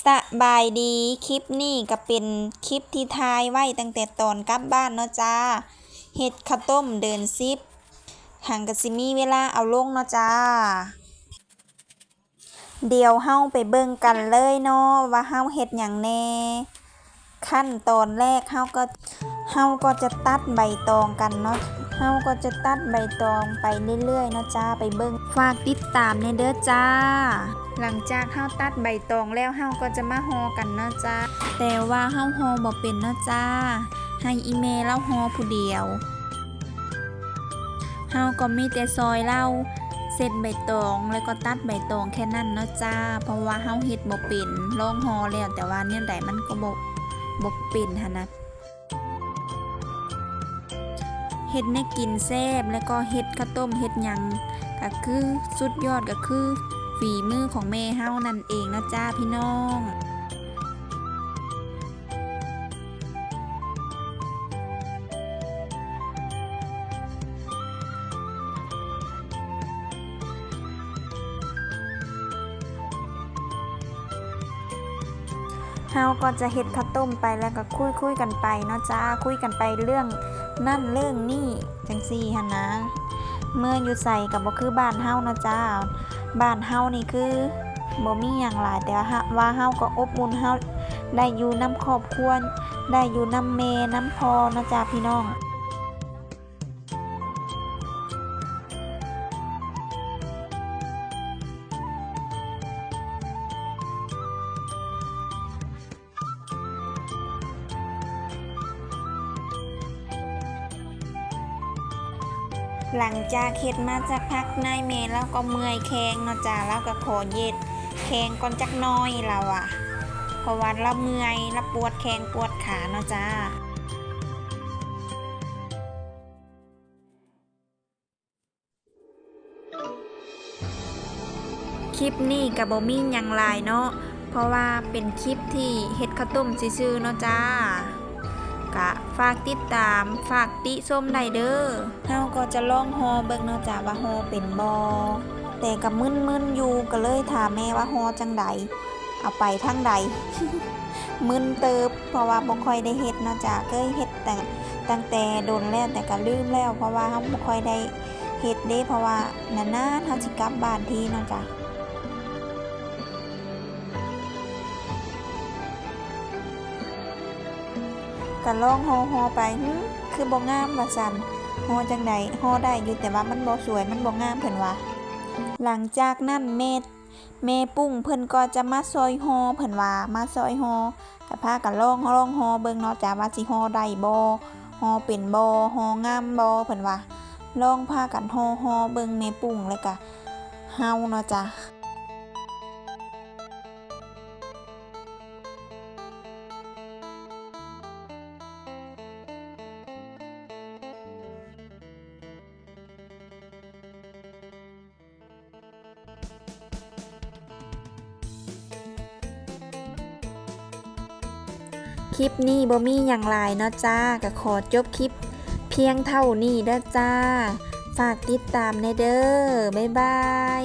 สบายดีคลิปนี้ก็เป็นคลิปที่ถ่ายไว้ตั้งแต่ตอนกลับบ้านเนาะจ้าเฮ็ดข้าวต้มเดินซิปหังก็สิมีเวลาเอาลงเนาะจ้า เดี๋ยวเฮาไปเบิ่งกันเลยเนาะว่าเฮาเฮ็ดหยังแน่ขั้นตอนแรกเฮาก็เฮาก็จะตัดใบตองกันเนาะาก็จะตัดใบตองไปเรื่อยๆเนาะจ้าไปเบิ่งฝากติดตามในเด้อจ้า หลังจากเฮาตัดใบตองแล้วเฮาก็จะมาหอกันเนาะจ้าแต่ว่าเฮาหอบ่เป็นเนาะจ้า ให้อีเมลเล่าหอผู้เดียวเฮาก็มีแต่ซอยเล่าเสร็จใบตองแล้วก็ตัดใบตองแค่นั้นเนาะจ้า เพราะว่าเฮาเฮ็ดบ่เป็นลองหอแล้วแต่ว่าเนี่ยใดมันก็บ่บ่เป็นหั่นนะ เฮ็ดให้กินแซ่บแล้วก็เฮ็ดข้าวต้มเฮ็ดหยังก็คือสุดยอดก็คือฝีมือของแม่เฮานั่นเองนะจ้าพี่น้องเฮาก็จะเฮ็ดข้าวต้มไปแล้วก็คุยคุยๆกันไปเนาะจ้าคุยกันไปเรื่องนั่นเรื่องนี่จังซี่หันนะ เมื่ออยู่ใส่กับบ่คือบ้านเฮานะจ้าบ้านเฮานี่คือบ่มีอย่างหลายแต่ว่าเฮาก็อบอุ่นเฮาได้อยู่นํครอบครัวได้อยู่น้ำเมน้ำพอนะจ้าพี่น้อง หลังจากเฮ็ดมาจากพักนายเมแล้วก็เมื่อยแข้งเนาะจ้าแล้วก็ขอเย็ดแข้งก่อนจักน้อยเราอะเพราะว่าเราเมื่อยเราปวดแข้งปวดขาเนาะจ้าคลิปนี้กับบ่มีหยังลายเนาะเพราะว่าเป็นคลิปที่เฮ็ดข้าวต้มซื่อๆเนาะจ้า กะฝากติดตามฝากติส้มไดเด้อเฮาก็จะลองฮอเบิ่งเนาะจ้าว่าฮอเป็นบ่แต่ก็มึนๆอยู่ก็เลยถามแม่ว่าฮอจังใดเอาไปทางใดมึนเติบ เพราะว่าบ่ค่อยได้เฮ็ดเนาะจ้าเคยเฮ็ดแต่ตั้งแต่โดนแล้วแต่ก็ลืมแล้ว เพราะว่าเฮาบ่ค่อยได้เฮ็ดเด้เพราะว่านานๆเฮาสิกลับบ้านทีเนาะจ้า ก็ลองฮอฮอไปหึคือบ่งามว่าซั่นฮอจังใดฮอได้อยู่แต่ว่ามันบ่สวยมันบ่งามเพิ่นว่าหลังจากนั้นแม่แม่ปุ้งเพิ่นก็จะมาซอยฮอเพิ่นว่ามาซอยฮอก็พากันลองลองฮอเบิ่งเนาะจ้าว่าสิฮอได้บ่ฮอเป็นบ่ฮองามบ่เพิ่นว่าลองพากันฮอฮอเบิ่งแม่ปุ้งแล้วก็เฮาเนาะจ้า คลิปนี้บ่มีอย่างไรเนาะจ้าก็ขอจบคลิปเพียงเท่านี้เด้อจ้า ฝากติดตามในเด้อ บ๊ายบาย